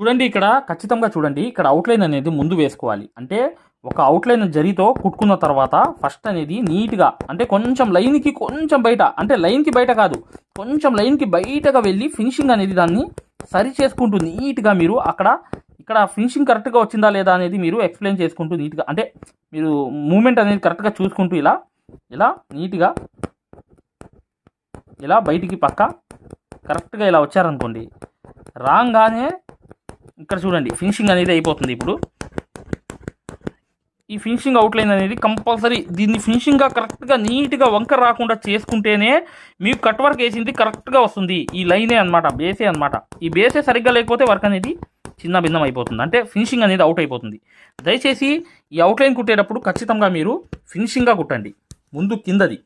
చూడండి ఇక్కడ ఖచ్చితంగా చూడండి ఇక్కడ అవుట్లైన్ అనేది ముందు వేసుకోవాలి. అంటే ఒక అవుట్లైన్ జరితో కుట్టుకున్న తర్వాత ఫస్ట్ అనేది నీట్గా అంటే కొంచెం లైన్కి కొంచెం బయట అంటే లైన్కి బయట కాదు కొంచెం లైన్కి బయటగా వెళ్ళి ఫినిషింగ్ అనేది దాన్ని సరి చేసుకుంటూ నీట్గా మీరు అక్కడ ఇక్కడ ఫినిషింగ్ కరెక్ట్గా వచ్చిందా లేదా అనేది మీరు ఎక్స్ప్లెయిన్ చేసుకుంటూ నీట్గా అంటే మీరు మూమెంట్ అనేది కరెక్ట్గా చూసుకుంటూ ఇలా ఇలా నీట్గా ఇలా బయటికి పక్క కరెక్ట్గా ఇలా వచ్చారనుకోండి రాగానే ఇక్కడ చూడండి ఫినిషింగ్ అనేది అయిపోతుంది ఇప్పుడు. ఈ ఫినిషింగ్ అవుట్లైన్ అనేది కంపల్సరీ దీన్ని ఫినిషింగ్గా కరెక్ట్గా నీట్గా వంక రాకుండా చేసుకుంటేనే మీకు కట్ వర్క్ వేసింది కరెక్ట్గా వస్తుంది. ఈ లైనే అనమాట బేసే అనమాట ఈ బేసే సరిగ్గా లేకపోతే వర్క్ అనేది చిన్న భిన్నం అయిపోతుంది. అంటే ఫినిషింగ్ అనేది అవుట్ అయిపోతుంది. దయచేసి ఈ అవుట్లైన్ కుట్టేటప్పుడు ఖచ్చితంగా మీరు ఫినిషింగ్గా కుట్టండి. ముందు కిందది.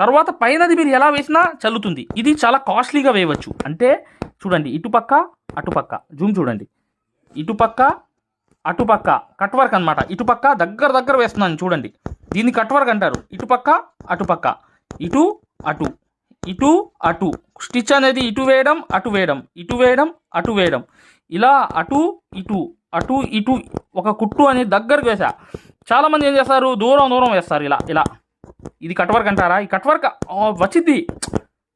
తర్వాత పైనది మీరు ఎలా వేసినా చల్లుతుంది. ఇది చాలా కాస్ట్లీగా వేయవచ్చు. అంటే చూడండి ఇటుపక్క అటుపక్క. జూమ్ చూడండి. ఇటుపక్క అటుపక్క. కట్ వర్క్ అనమాట ఇటుపక్క దగ్గర దగ్గర వేస్తున్నాను చూడండి. దీన్ని కట్ వర్క్ అంటారు. ఇటుపక్క అటుపక్క. ఇటు అటు. ఇటు అటు. స్టిచ్ అనేది ఇటు వేయడం అటు వేయడం. ఇటు వేయడం అటు వేయడం. ఇలా అటు ఇటు. అటు ఇటు. ఒక కుట్టు అనేది దగ్గరకు వేసా. చాలామంది ఏం చేస్తారు? దూరం దూరం వేస్తారు. ఇలా ఇలా. ఇది కట్ వర్క్ అంటారా? ఈ కట్ వర్క్ వచ్చిద్ది.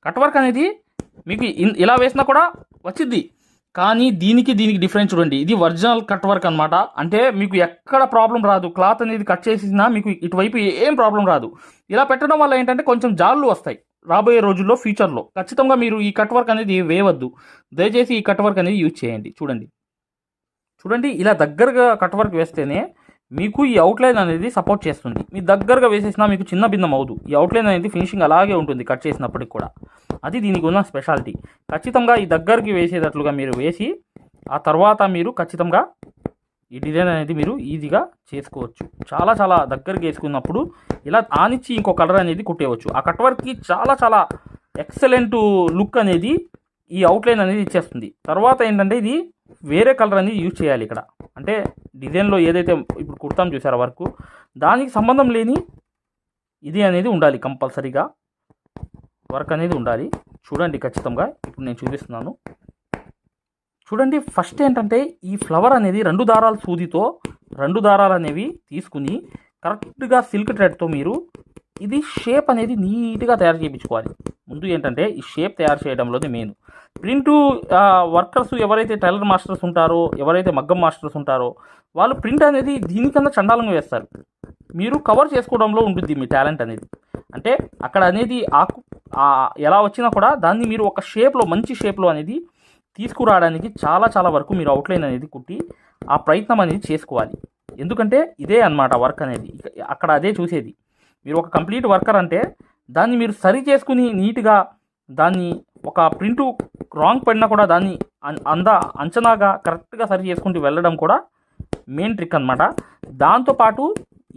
కట్ వర్క్ అనేది మీకు ఇన్- ఇలా వేసినా కూడా వచ్చిద్ది. కానీ దీనికి దీనికి డిఫరెన్స్ చూడండి. ఇది ఒరిజినల్ కట్ వర్క్ అనమాట అంటే మీకు ఎక్కడ ప్రాబ్లం రాదు. క్లాత్ అనేది కట్ చేసినా మీకు ఇటువైపు ఏం ప్రాబ్లం రాదు. ఇలా పెట్టడం వల్ల ఏంటంటే కొంచెం జాళ్ళు వస్తాయి రాబోయే రోజుల్లో ఫ్యూచర్లో ఖచ్చితంగా మీరు ఈ కట్ వర్క్ అనేది వేయవద్దు. దయచేసి ఈ కట్ వర్క్ అనేది యూజ్ చేయండి. చూడండి. చూడండి ఇలా దగ్గరగా కట్ వర్క్ వేస్తేనే మీకు ఈ అవుట్లైన్ అనేది సపోర్ట్ చేస్తుంది. మీ దగ్గరగా వేసేసినా మీకు చిన్న భిన్నం అవదు ఈ అవుట్లైన్ అనేది ఫినిషింగ్ అలాగే ఉంటుంది కట్ చేసినప్పటికి కూడా. అది దీనికి ఉన్న స్పెషాలిటీ ఖచ్చితంగా ఈ దగ్గరికి వేసేటట్లుగా మీరు వేసి ఆ తర్వాత మీరు ఖచ్చితంగా ఈ డిజైన్ అనేది మీరు ఈజీగా చేసుకోవచ్చు. చాలా చాలా దగ్గరికి వేసుకున్నప్పుడు ఇలా ఆనిచ్చి ఇంకో కలర్ అనేది కుట్టేయవచ్చు ఆ కట్ వర్క్కి చాలా చాలా ఎక్సలెంట్ లుక్ అనేది ఈ అవుట్లైన్ అనేది ఇచ్చేస్తుంది. తర్వాత ఏంటంటే ఇది వేరే కలర్ అనేది యూజ్ చేయాలి ఇక్కడ. అంటే డిజైన్లో ఏదైతే ఇప్పుడు కుడతాం చూసారా వర్క్? దానికి సంబంధం లేని ఇది అనేది ఉండాలి కంపల్సరీగా. వర్క్ అనేది ఉండాలి. చూడండి ఖచ్చితంగా. ఇప్పుడు నేను చూపిస్తున్నాను. చూడండి ఫస్ట్ ఏంటంటే ఈ ఫ్లవర్ అనేది రెండు దారాల సూదితో రెండు దారాలు అనేవి తీసుకుని కరెక్ట్గా సిల్క్ థ్రెడ్తో మీరు ఇది షేప్ అనేది నీట్గా తయారు చేయించుకోవాలి. ముందు ఏంటంటే ఈ షేప్ తయారు చేయడంలోనే మెయిన్ ప్రింట్ వర్కర్స్ ఎవరైతే టైలర్ మాస్టర్స్ ఉంటారో ఎవరైతే మగ్గం మాస్టర్స్ ఉంటారో వాళ్ళు ప్రింట్ అనేది దీనికన్నా చండాలంగా వేస్తారు. మీరు కవర్ చేసుకోవడంలో ఉంటుంది మీ టాలెంట్ అనేది. అంటే అక్కడ అనేది ఆకు ఎలా వచ్చినా కూడా దాన్ని మీరు ఒక షేప్లో మంచి షేప్లో అనేది తీసుకురావడానికి చాలా చాలా వరకు మీరు అవుట్లైన్ అనేది కుట్టి ఆ ప్రయత్నం అనేది చేసుకోవాలి. ఎందుకంటే ఇదే అన్నమాట వర్క్ అనేది. అక్కడ అదే చూసేది. మీరు ఒక కంప్లీట్ వర్కర్ అంటే దాన్ని మీరు సరి చేసుకుని నీట్గా దాన్ని ఒక ప్రింట్ రాంగ్ పడినా కూడా దాన్ని అంద అంచనాగా కరెక్ట్గా సరి చేసుకుంటూ వెళ్ళడం కూడా మెయిన్ ట్రిక్ అనమాట దాంతోపాటు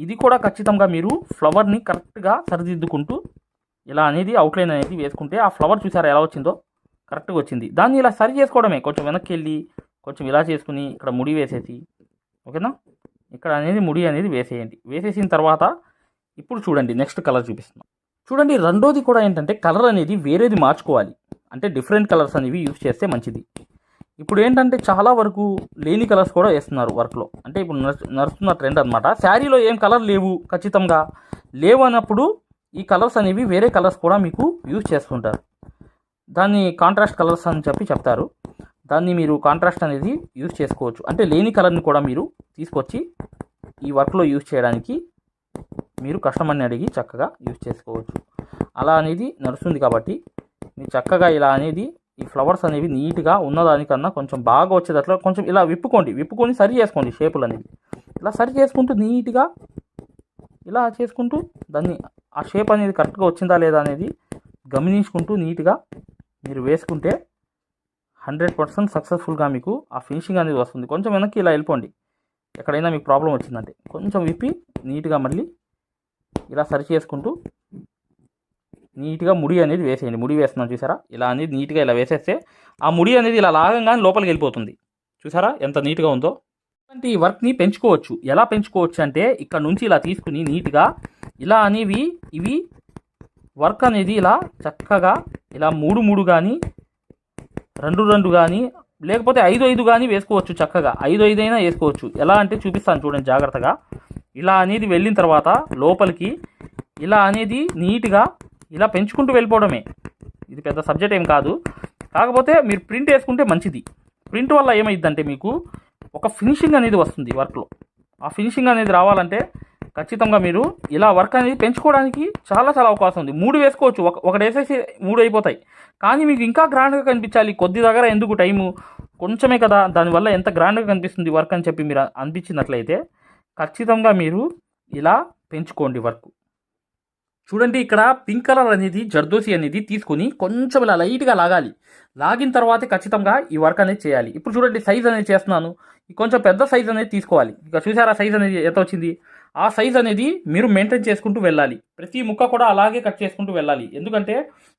ఇది కూడా ఖచ్చితంగా మీరు ఫ్లవర్ని కరెక్ట్గా సరిదిద్దుకుంటూ ఇలా అనేది అవుట్లైన్ అనేది వేసుకుంటే ఆ ఫ్లవర్ చూసారా ఎలా వచ్చిందో? కరెక్ట్గా వచ్చింది. దాన్ని ఇలా సరి చేసుకోవడమే. కొంచెం వెనక్కి వెళ్ళి కొంచెం ఇలా చేసుకుని ఇక్కడ ముడి వేసేసి ఓకేనా? ఇక్కడ అనేది ముడి అనేది వేసేయండి. వేసేసిన తర్వాత ఇప్పుడు చూడండి. నెక్స్ట్ కలర్ చూపిస్తున్నాం. చూడండి రెండోది కూడా ఏంటంటే కలర్ అనేది వేరేది మార్చుకోవాలి. అంటే డిఫరెంట్ కలర్స్ అనేవి యూజ్ చేస్తే మంచిది. ఇప్పుడు ఏంటంటే చాలా వరకు లేని కలర్స్ కూడా వేస్తున్నారు వర్క్లో అంటే ఇప్పుడు నడుచు- నడుస్తున్న ట్రెండ్ అనమాట శారీలో ఏం కలర్ లేవు ఖచ్చితంగా. లేవు అన్నప్పుడు ఈ కలర్స్ అనేవి వేరే కలర్స్ కూడా మీకు యూజ్ చేస్తుంటారు. దాన్ని కాంట్రాస్ట్ కలర్స్ అని చెప్పి చెప్తారు. దాన్ని మీరు కాంట్రాస్ట్ అనేది యూజ్ చేసుకోవచ్చు. అంటే లేని కలర్ని కూడా మీరు తీసుకొచ్చి ఈ వర్క్లో యూజ్ చేయడానికి మీరు కస్టమర్ని అడిగి చక్కగా యూజ్ చేసుకోవచ్చు. అలా అనేది నడుస్తుంది కాబట్టి మీరు చక్కగా ఇలా అనేది ఈ ఫ్లవర్స్ అనేవి నీట్గా ఉన్నదానికన్నా కొంచెం బాగా వచ్చేటట్లు కొంచెం ఇలా విప్పుకోండి. విప్పుకొని సరి చేసుకోండి షేపులు అనేవి. ఇలా సరి చేసుకుంటూ నీట్గా ఇలా చేసుకుంటూ దాన్ని ఆ షేప్ అనేది కరెక్ట్గా వచ్చిందా లేదా అనేది గమనించుకుంటూ నీట్గా మీరు వేసుకుంటే హండ్రెడ్ పర్సెంట్ సక్సెస్ఫుల్గా మీకు ఆ ఫినిషింగ్ అనేది వస్తుంది. కొంచెం వెనక్కి ఇలా వెళ్ళిపోండి. ఎక్కడైనా మీకు ప్రాబ్లం వచ్చిందంటే కొంచెం విప్పి నీట్గా మళ్ళీ ఇలా సరి చేసుకుంటూ నీట్గా ముడి అనేది వేసేయండి. ముడి వేస్తున్నాం చూసారా? ఇలా అనేది నీట్గా ఇలా వేసేస్తే ఆ ముడి అనేది ఇలా లాగంగానే లోపలికి వెళ్ళిపోతుంది. చూసారా? ఎంత నీట్గా ఉందో. ఇలాంటి వర్క్ని పెంచుకోవచ్చు. ఎలా పెంచుకోవచ్చు అంటే ఇక్కడ నుంచి ఇలా తీసుకుని నీట్గా ఇలా అనేవి ఇవి వర్క్ అనేది ఇలా చక్కగా ఇలా మూడు మూడు కానీ రెండు రెండు కానీ లేకపోతే ఐదు ఐదు కానీ వేసుకోవచ్చు చక్కగా. ఐదు ఐదు అయినా వేసుకోవచ్చు. ఎలా అంటే చూపిస్తాను చూడండి జాగ్రత్తగా. ఇలా అనేది వెళ్ళిన తర్వాత లోపలికి ఇలా అనేది నీట్గా ఇలా పెంచుకుంటూ వెళ్ళిపోవడమే. ఇది పెద్ద సబ్జెక్ట్ ఏం కాదు. కాకపోతే మీరు ప్రింట్ వేసుకుంటే మంచిది. ప్రింట్ వల్ల ఏమైందంటే మీకు ఒక ఫినిషింగ్ అనేది వస్తుంది వర్క్లో. ఆ ఫినిషింగ్ అనేది రావాలంటే ఖచ్చితంగా మీరు ఇలా వర్క్ అనేది పెంచుకోవడానికి చాలా చాలా అవకాశం ఉంది. మూడు వేసుకోవచ్చు. ఒక ఒకటి వేసేసి మూడు అయిపోతాయి. కానీ మీకు ఇంకా గ్రాండ్గా కనిపించాలి. కొద్ది దగ్గర ఎందుకు టైము? కొంచెమే కదా. దానివల్ల ఎంత గ్రాండ్గా కనిపిస్తుంది వర్క్ అని చెప్పి మీరు అనిపించినట్లయితే ఖచ్చితంగా మీరు ఇలా పెంచుకోండి వర్క్ చూడండి ఇక్కడ పింక్ కలర్ అనేది జర్దోసి అనేది తీసుకొని కొంచెం ఇలా లైట్గా లాగాలి. లాగిన తర్వాతే ఖచ్చితంగా ఈ వర్క్ అనేది చేయాలి. ఇప్పుడు చూడండి సైజ్ అనేది చేస్తున్నాను. కొంచెం పెద్ద సైజ్ అనేది తీసుకోవాలి. ఇక చూసారా సైజ్ అనేది ఎంత వచ్చింది? ఆ సైజ్ అనేది మీరు మెయింటైన్ చేసుకుంటూ వెళ్ళాలి. ప్రతి ముక్క కూడా అలాగే కట్ చేసుకుంటూ వెళ్ళాలి. ఎందుకంటే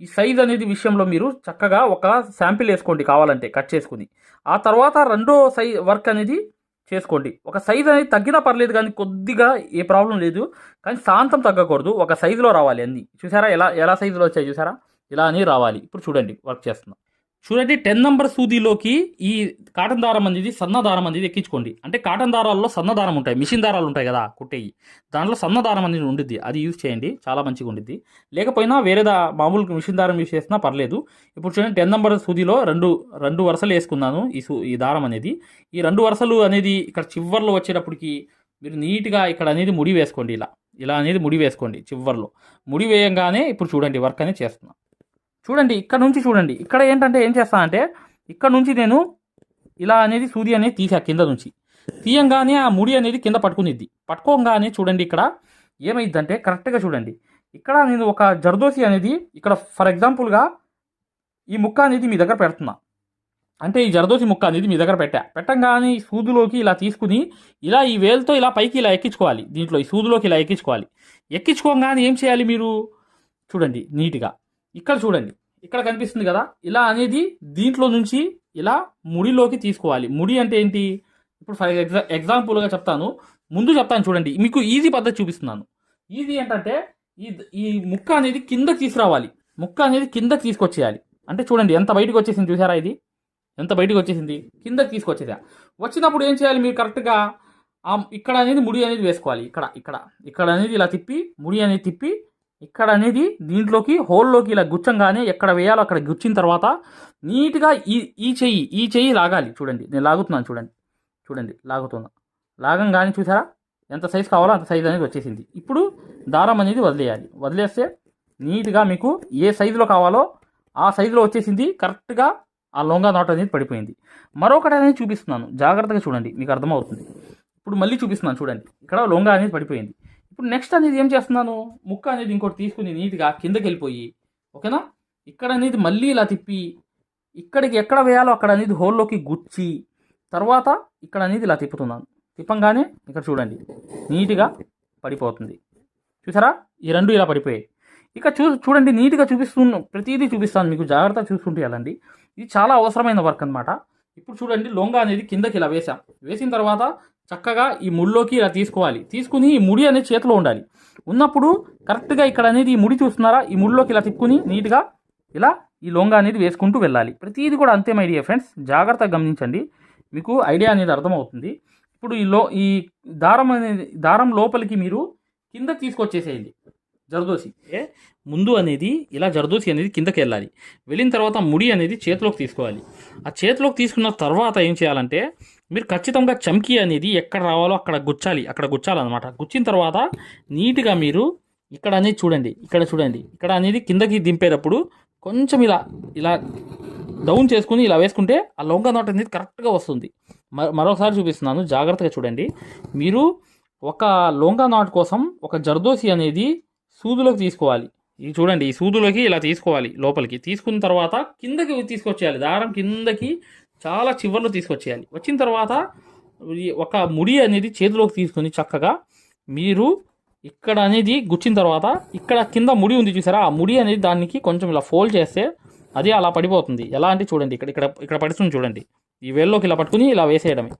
ఈ సైజ్ అనేది విషయంలో మీరు చక్కగా ఒక శాంపిల్ వేసుకోండి కావాలంటే కట్ చేసుకుని. ఆ తర్వాత రెండో సై వర్క్ అనేది చేసుకోండి. ఒక సైజ్ అనేది తగ్గినా పర్లేదు కానీ కొద్దిగా ఏ ప్రాబ్లం లేదు. కానీ శాంతం తగ్గకూడదు. ఒక సైజులో రావాలి అన్నీ. చూసారా ఎలా ఎలా సైజులో వచ్చాయి చూసారా? ఇలా అని రావాలి. ఇప్పుడు చూడండి వర్క్ చేస్తున్నాం. చూడండి టెన్ నంబర్ సూదిలోకి ఈ కాటన్ దారం అనేది సన్న దారం అనేది ఎక్కించుకోండి. అంటే కాటన్ దారాల్లో సన్న దారం ఉంటాయి మిషన్ దారాలు ఉంటాయి కదా కుట్టేయి. దాంట్లో సన్న దారం అనేది ఉండిద్ది అది యూజ్ చేయండి చాలా మంచిగా ఉండిద్ది. లేకపోయినా వేరే దా మామూలు మిషన్ దారం యూజ్ చేసినా పర్లేదు. ఇప్పుడు చూడండి టెన్ నంబర్ సూదిలో రెండు రెండు వరుసలు వేసుకున్నాను ఈ సూ ఈ దారం అనేది. ఈ రెండు వరుసలు అనేది ఇక్కడ చివర్లో వచ్చేటప్పటికి మీరు నీట్గా ఇక్కడ అనేది ముడి వేసుకోండి ఇలా. ఇలా అనేది ముడి వేసుకోండి చివర్లో. ముడి వేయంగానే ఇప్పుడు చూడండి వర్క్ అనేది చేస్తున్నాను చూడండి ఇక్కడ నుంచి చూడండి. ఇక్కడ ఏంటంటే ఏం చేస్తానంటే ఇక్కడ నుంచి నేను ఇలా అనేది సూది అనేది తీసా కింద నుంచి. తీయంగానే ఆ ముడి అనేది కింద పట్టుకునిద్ది. పట్టుకోగానే చూడండి ఇక్కడ ఏమైందంటే కరెక్ట్గా చూడండి. ఇక్కడ నేను ఒక జర్దోసి అనేది ఇక్కడ ఫర్ ఎగ్జాంపుల్గా ఈ ముక్క అనేది మీ దగ్గర పెడుతున్నా. అంటే ఈ జరదోసి ముక్క అనేది మీ దగ్గర పెట్టా. పెట్టంగానే ఈ సూదులోకి ఇలా తీసుకుని ఇలా ఈ వేలుతో ఇలా పైకి ఇలా ఎక్కించుకోవాలి. దీంట్లో ఈ సూదులోకి ఇలా ఎక్కించుకోవాలి. ఎక్కించుకోగానే ఏం చేయాలి మీరు? చూడండి నీట్గా. ఇక్కడ చూడండి. ఇక్కడ కనిపిస్తుంది కదా? ఇలా అనేది దీంట్లో నుంచి ఇలా ముడిలోకి తీసుకోవాలి. ముడి అంటే ఏంటి? ఇప్పుడు ఫర్ ఎగ్జా ఎగ్జాంపుల్గా చెప్తాను. ముందు చెప్తాను చూడండి. మీకు ఈజీ పద్ధతి చూపిస్తున్నాను. ఈజీ ఏంటంటే ఈ ఈ ముక్క అనేది కింద తీసుకురావాలి. ముక్క అనేది కింద తీసుకొచ్చేయాలి. అంటే చూడండి ఎంత బయటకు వచ్చేసింది చూసారా ఇది? ఎంత బయటకు వచ్చేసింది? కిందకి తీసుకొచ్చేసా. వచ్చినప్పుడు ఏం చేయాలి మీరు కరెక్ట్గా? ఇక్కడ అనేది ముడి అనేది వేసుకోవాలి. ఇక్కడ ఇక్కడ ఇక్కడ అనేది ఇలా తిప్పి ముడి అనేది తిప్పి ఇక్కడ అనేది దీంట్లోకి హోల్లోకి ఇలా గుచ్చంగానే ఎక్కడ వేయాలో అక్కడ గుచ్చిన తర్వాత నీట్గా ఈ ఈ చెయ్యి ఈ చెయ్యి లాగాలి. చూడండి నేను లాగుతున్నాను చూడండి. చూడండి లాగుతున్నా. లాగంగానే చూసారా? ఎంత సైజ్ కావాలో అంత సైజ్ అనేది వచ్చేసింది. ఇప్పుడు దారం అనేది వదిలేయాలి. వదిలేస్తే నీట్గా మీకు ఏ సైజులో కావాలో ఆ సైజులో వచ్చేసింది. కరెక్ట్గా ఆ లొంగా నాట్ అనేది పడిపోయింది. మరొకటి అనేది చూపిస్తున్నాను. జాగ్రత్తగా చూడండి మీకు అర్థమవుతుంది. ఇప్పుడు మళ్ళీ చూపిస్తున్నాను చూడండి. ఇక్కడ లొంగా అనేది పడిపోయింది. ఇప్పుడు నెక్స్ట్ అనేది ఏం చేస్తున్నాను? ముక్క అనేది ఇంకోటి తీసుకుని నీట్గా కిందకి వెళ్ళిపోయి ఓకేనా? ఇక్కడ అనేది మళ్ళీ ఇలా తిప్పి ఇక్కడికి ఎక్కడ వేయాలో అక్కడ అనేది హోల్లోకి గుచ్చి తర్వాత ఇక్కడ అనేది ఇలా తిప్పుతున్నాను. తిప్పంగానే ఇక్కడ చూడండి నీట్గా పడిపోతుంది. చూసారా? ఈ రెండు ఇలా పడిపోయాయి. ఇక చూ చూడండి నీట్గా చూపిస్తు ప్రతిదీ చూపిస్తాను మీకు జాగ్రత్తగా చూస్తుంటే వెళ్ళండి. ఇది చాలా అవసరమైన వర్క్ అనమాట ఇప్పుడు చూడండి లొంగ అనేది కిందకి ఇలా వేసాం వేసిన తర్వాత చక్కగా ఈ ముడిలోకి ఇలా తీసుకోవాలి. తీసుకుని ఈ ముడి అనేది చేతిలో ఉండాలి. ఉన్నప్పుడు కరెక్ట్గా ఇక్కడ అనేది ఈ ముడి చూస్తున్నారా? ఈ ముడిలోకి ఇలా తిప్పుకుని నీట్గా ఇలా ఈ లొంగ అనేది వేసుకుంటూ వెళ్ళాలి. ప్రతిదీ కూడా అంతే మై డియర్ ఫ్రెండ్స్ జాగ్రత్తగా గమనించండి. మీకు ఐడియా అనేది అర్థమవుతుంది. ఇప్పుడు ఈ లో ఈ దారం అనేది దారం లోపలికి మీరు కిందకి తీసుకొచ్చేసేయండి. జరదోసి. ఏ? ముందు అనేది ఇలా జరదోసి అనేది కిందకి వెళ్ళాలి. వెళ్ళిన తర్వాత ముడి అనేది చేతిలోకి తీసుకోవాలి. ఆ చేతిలోకి తీసుకున్న తర్వాత ఏం చేయాలంటే మీరు ఖచ్చితంగా చమ్కీ అనేది ఎక్కడ రావాలో అక్కడ గుచ్చాలి అక్కడ గుచ్చాలన్నమాట. గుచ్చిన తర్వాత నీట్గా మీరు ఇక్కడ అనేది చూడండి ఇక్కడ చూడండి. ఇక్కడ అనేది కిందకి దింపేటప్పుడు కొంచెం ఇలా ఇలా డౌన్ చేసుకుని ఇలా వేసుకుంటే ఆ లొంగ నాట్ అనేది కరెక్ట్గా వస్తుంది. మరొకసారి చూపిస్తున్నాను జాగ్రత్తగా చూడండి. మీరు ఒక లొంగ నాట్ కోసం ఒక జర్దోసి అనేది సూదులోకి తీసుకోవాలి. ఇది చూడండి ఈ సూదులోకి ఇలా తీసుకోవాలి లోపలికి. తీసుకున్న తర్వాత కిందకి తీసుకొచ్చేయాలి. దారం కిందకి చాలా చివర్లో తీసుకొచ్చేయాలి. వచ్చిన తర్వాత ఒక ముడి అనేది చేతిలోకి తీసుకొని చక్కగా మీరు ఇక్కడ అనేది గుచ్చిన తర్వాత ఇక్కడ కింద ముడి ఉంది చూసారా? ఆ ముడి అనేది దానికి కొంచెం ఇలా ఫోల్డ్ చేస్తే అది అలా పడిపోతుంది. ఎలా అంటే చూడండి ఇక్కడ ఇక్కడ ఇక్కడ పడుతుంది చూడండి. ఈ వేల్లోకి ఇలా పట్టుకుని ఇలా వేసేయడమే.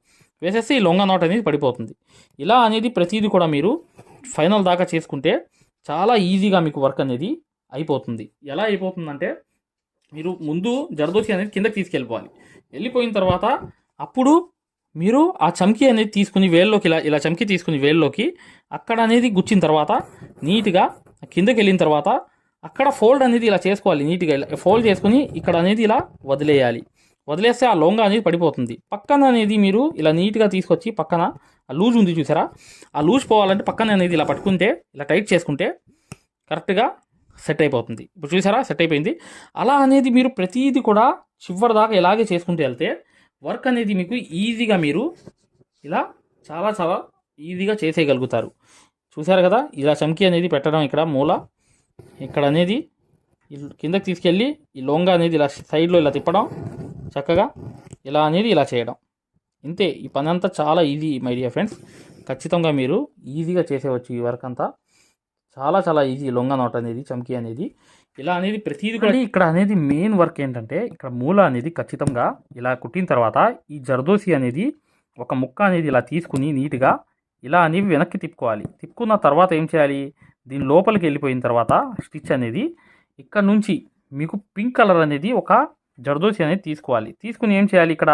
వేసేస్తే ఈ లొంగ నాట్ అనేది పడిపోతుంది. ఇలా అనేది ప్రతిదీ కూడా మీరు ఫైనల్ దాకా చేసుకుంటే చాలా ఈజీగా మీకు వర్క్ అనేది అయిపోతుంది. ఎలా అయిపోతుందంటే మీరు ముందు జరదోసి అనేది కిందకి తీసుకెళ్ళిపోవాలి. వెళ్ళిపోయిన తర్వాత అప్పుడు మీరు ఆ చమ్కీ అనేది తీసుకుని వేల్లోకి ఇలా ఇలా చమ్కీ తీసుకుని వేల్లోకి అక్కడ అనేది గుచ్చిన తర్వాత నీట్గా కిందకి వెళ్ళిన తర్వాత అక్కడ ఫోల్డ్ అనేది ఇలా చేసుకోవాలి నీట్గా ఇలా ఫోల్డ్ చేసుకుని ఇక్కడ అనేది ఇలా వదిలేయాలి. వదిలేస్తే ఆ లొంగ అనేది పడిపోతుంది. పక్కన అనేది మీరు ఇలా నీట్గా తీసుకొచ్చి పక్కన ఆ లూజ్ ఉంది చూసారా? ఆ లూజ్ పోవాలంటే పక్కన అనేది ఇలా పట్టుకుంటే ఇలా టైట్ చేసుకుంటే కరెక్ట్గా సెట్ అయిపోతుంది. ఇప్పుడు చూసారా? సెట్ అయిపోయింది. అలా అనేది మీరు ప్రతిదీ కూడా చివరి దాకా ఇలాగే చేసుకుంటూ వెళ్తే వర్క్ అనేది మీకు ఈజీగా మీరు ఇలా చాలా చాలా ఈజీగా చేసేయగలుగుతారు. చూసారు కదా? ఇలా చమ్కీ అనేది పెట్టడం ఇక్కడ మూల. ఇక్కడ అనేది కిందకి తీసుకెళ్ళి ఈ లొంగ అనేది ఇలా సైడ్లో ఇలా తిప్పడం చక్కగా ఇలా అనేది ఇలా చేయడం. ఇంతే ఈ పని అంతా చాలా ఈజీ మై డియర్ ఫ్రెండ్స్. ఖచ్చితంగా మీరు ఈజీగా చేసేవచ్చు ఈ వర్క్ అంతా. చాలా చాలా ఈజీ లొంగ నోట్ అనేది చమ్కీ అనేది. ఇలా అనేది ప్రతిదీ కూడా ఇక్కడ అనేది మెయిన్ వర్క్ ఏంటంటే ఇక్కడ మూల అనేది ఖచ్చితంగా ఇలా కుట్టిన తర్వాత ఈ జర్దోసి అనేది ఒక ముక్క అనేది ఇలా తీసుకుని నీట్గా ఇలా అనేవి వెనక్కి తిప్పుకోవాలి. తిప్పుకున్న తర్వాత ఏం చేయాలి? దీని లోపలికి వెళ్ళిపోయిన తర్వాత స్టిచ్ అనేది ఇక్కడ నుంచి మీకు పింక్ కలర్ అనేది ఒక జర్దోసి అనేది తీసుకోవాలి. తీసుకుని ఏం చేయాలి ఇక్కడ?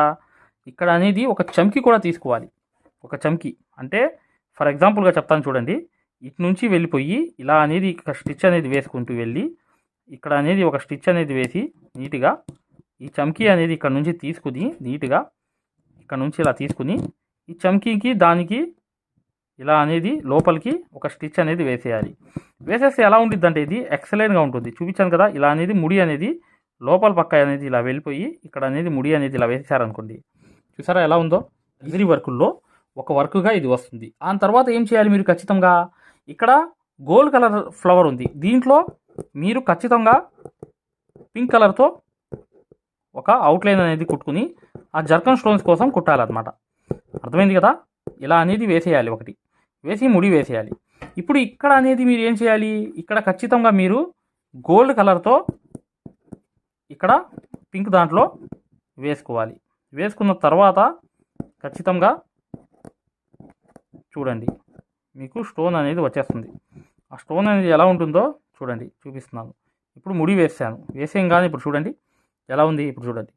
ఇక్కడ అనేది ఒక చమ్కి కూడా తీసుకోవాలి. ఒక చమ్కి. అంటే ఫర్ ఎగ్జాంపుల్గా చెప్తాను చూడండి. ఇటు నుంచి వెళ్ళిపోయి ఇలా అనేది ఇక్కడ స్టిచ్ అనేది వేసుకుంటూ వెళ్ళి ఇక్కడ అనేది ఒక స్టిచ్ అనేది వేసి నీట్గా ఈ చమ్కీ అనేది ఇక్కడ నుంచి తీసుకుని నీట్గా ఇక్కడ నుంచి ఇలా తీసుకుని ఈ చమ్కీకి దానికి ఇలా అనేది లోపలికి ఒక స్టిచ్ అనేది వేసేయాలి. వేసేస్తే ఎలా ఉంటుంది అంటే ఇది ఎక్సలెంట్గా ఉంటుంది. చూపించాను కదా ఇలా అనేది ముడి అనేది లోపల పక్క అనేది ఇలా వెళ్ళిపోయి ఇక్కడ అనేది ముడి అనేది ఇలా వేసేసారనుకోండి చూసారా ఎలా ఉందో? ఎదిరి వర్కుల్లో ఒక వర్క్గా ఇది వస్తుంది. ఆ తర్వాత ఏం చేయాలి మీరు ఖచ్చితంగా? ఇక్కడ గోల్డ్ కలర్ ఫ్లవర్ ఉంది. దీంట్లో మీరు ఖచ్చితంగా పింక్ కలర్తో ఒక అవుట్లైన్ అనేది కుట్టుకుని ఆ జర్కన్ స్టోన్స్ కోసం కుట్టాలన్నమాట. అర్థమైంది కదా? ఇలా అనేది వేసేయాలి ఒకటి. వేసి ముడి వేసేయాలి. ఇప్పుడు ఇక్కడ అనేది మీరు ఏం చేయాలి? ఇక్కడ ఖచ్చితంగా మీరు గోల్డ్ కలర్తో ఇక్కడ పింక్ దాంట్లో వేసుకోవాలి. వేసుకున్న తర్వాత ఖచ్చితంగా చూడండి మీకు స్టోన్ అనేది వచ్చేస్తుంది. ఆ స్టోన్ అనేది ఎలా ఉంటుందో చూడండి చూపిస్తున్నాను. ఇప్పుడు ముడి వేసాను వేసేం కానీ ఇప్పుడు చూడండి. ఎలా ఉంది ఇప్పుడు చూడండి.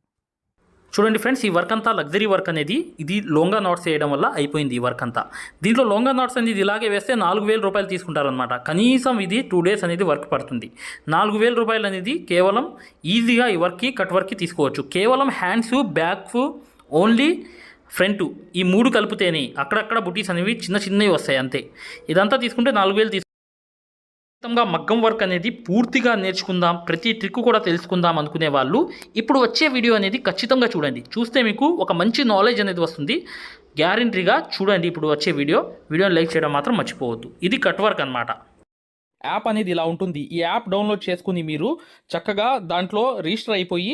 చూడండి ఫ్రెండ్స్ ఈ వర్క్ అంతా లగ్జరీ వర్క్ అనేది ఇది లోంగా నాట్స్ వేయడం వల్ల అయిపోయింది ఈ వర్క్ అంతా. దీంట్లో లోంగా నాట్స్ అనేది ఇలాగే వేస్తే నాలుగు వేల రూపాయలు తీసుకుంటారనమాట కనీసం ఇది టూ డేస్ అనేది వర్క్ పడుతుంది. నాలుగు వేల రూపాయలు అనేది కేవలం ఈజీగా ఈ వర్క్కి కట్ వర్క్కి తీసుకోవచ్చు. కేవలం హ్యాండ్స్ బ్యాక్ ఓన్లీ ఫ్రంట్ ఈ మూడు కలిపితేనే అక్కడక్కడ బుటీస్ అనేవి చిన్న చిన్నవి వస్తాయి అంతే. ఇదంతా తీసుకుంటే నాలుగు వేలు తీసుకు మొత్తంగా మగ్గం వర్క్ అనేది పూర్తిగా నేర్చుకుందాం ప్రతి ట్రిక్ కూడా తెలుసుకుందాం అనుకునే వాళ్ళు. ఇప్పుడు వచ్చే వీడియో అనేది ఖచ్చితంగా చూడండి. చూస్తే మీకు ఒక మంచి నాలెడ్జ్ అనేది వస్తుంది. గ్యారంటీగా చూడండి ఇప్పుడు వచ్చే వీడియో వీడియోని లైక్ చేయడం మాత్రం మర్చిపోవద్దు. ఇది కట్ వర్క్ అనమాట యాప్ అనేది ఇలా ఉంటుంది. ఈ యాప్ డౌన్లోడ్ చేసుకుని మీరు చక్కగా దాంట్లో రిజిస్టర్ అయిపోయి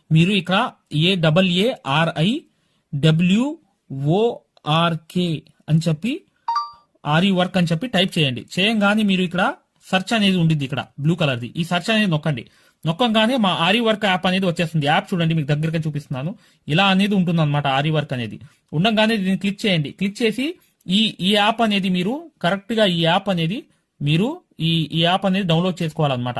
మీరు ఇక్కడ A double A R I W O R K అని చెప్పి ఆరి వర్క్ అని చెప్పి టైప్ చేయండి. చేయంగానే మీరు ఇక్కడ సెర్చ్ అనేది ఉండిద్ది ఇక్కడ బ్లూ కలర్ది. ఈ సెర్చ్ అనేది నొక్కండి. నొక్కంగానే మా ఆరి వర్క్ యాప్ అనేది వచ్చేస్తుంది. యాప్ చూడండి మీకు దగ్గరగా చూపిస్తున్నాను. ఇలా అనేది ఉంటుంది అనమాట ఆరి వర్క్ అనేది. ఉండగానే దీన్ని క్లిక్ చేయండి. క్లిక్ చేసి ఈ ఈ యాప్ అనేది మీరు కరెక్ట్గా ఈ యాప్ అనేది మీరు ఈ ఈ యాప్ అనేది డౌన్లోడ్ చేసుకోవాలన్నమాట.